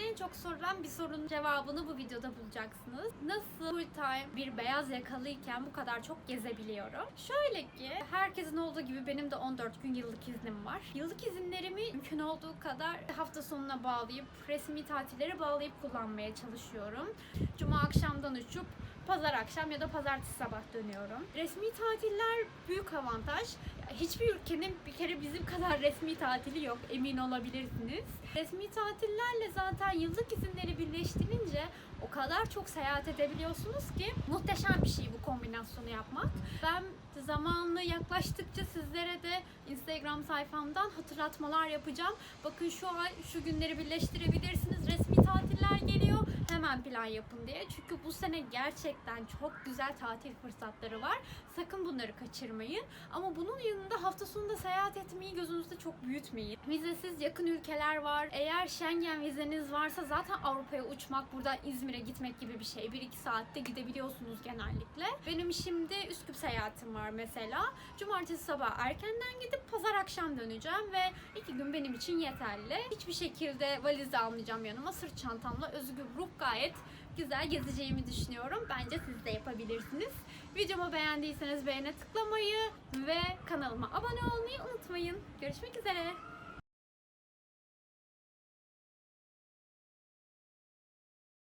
en çok sorulan bir sorunun cevabını bu videoda bulacaksınız. Nasıl full time bir beyaz yakalıyken bu kadar çok gezebiliyorum? Şöyle ki herkesin olduğu gibi benim de 14 gün yıllık iznim var. Yıllık izinlerimi mümkün olduğu kadar hafta sonuna bağlayıp resmi tatillere bağlayıp kullanmaya çalışıyorum. Cuma akşamdan uçup pazar akşam ya da pazartesi sabah dönüyorum. Resmi tatiller büyük avantaj. Hiçbir ülkenin bir kere bizim kadar resmi tatili yok emin olabilirsiniz. Resmi tatillerle zaten yıllık izinleri birleştirince o kadar çok seyahat edebiliyorsunuz ki muhteşem bir şey bu kombinasyonu yapmak. Ben zamanlı yaklaştıkça sizlere de Instagram sayfamdan hatırlatmalar yapacağım. Bakın şu ay şu günleri birleştirebilirsiniz. Resmi tatiller plan yapın diye. Çünkü bu sene gerçekten çok güzel tatil fırsatları var. Sakın bunları kaçırmayın. Ama bunun yanında hafta sonunda seyahat etmeyi gözünüzde çok büyütmeyin. Vizesiz yakın ülkeler var. Eğer Schengen vizeniz varsa zaten Avrupa'ya uçmak, buradan İzmir'e gitmek gibi bir şey. 1-2 saatte gidebiliyorsunuz genellikle. Benim şimdi Üsküp seyahatim var mesela. Cumartesi sabah erkenden gidip pazar akşam döneceğim ve iki gün benim için yeterli. Hiçbir şekilde valiz almayacağım yanıma. Sırt çantamla özgür ruh gayet güzel gezeceğimi düşünüyorum. Bence siz de yapabilirsiniz. Videomu beğendiyseniz beğene tıklamayı ve kanalıma abone olmayı unutmayın. Görüşmek üzere.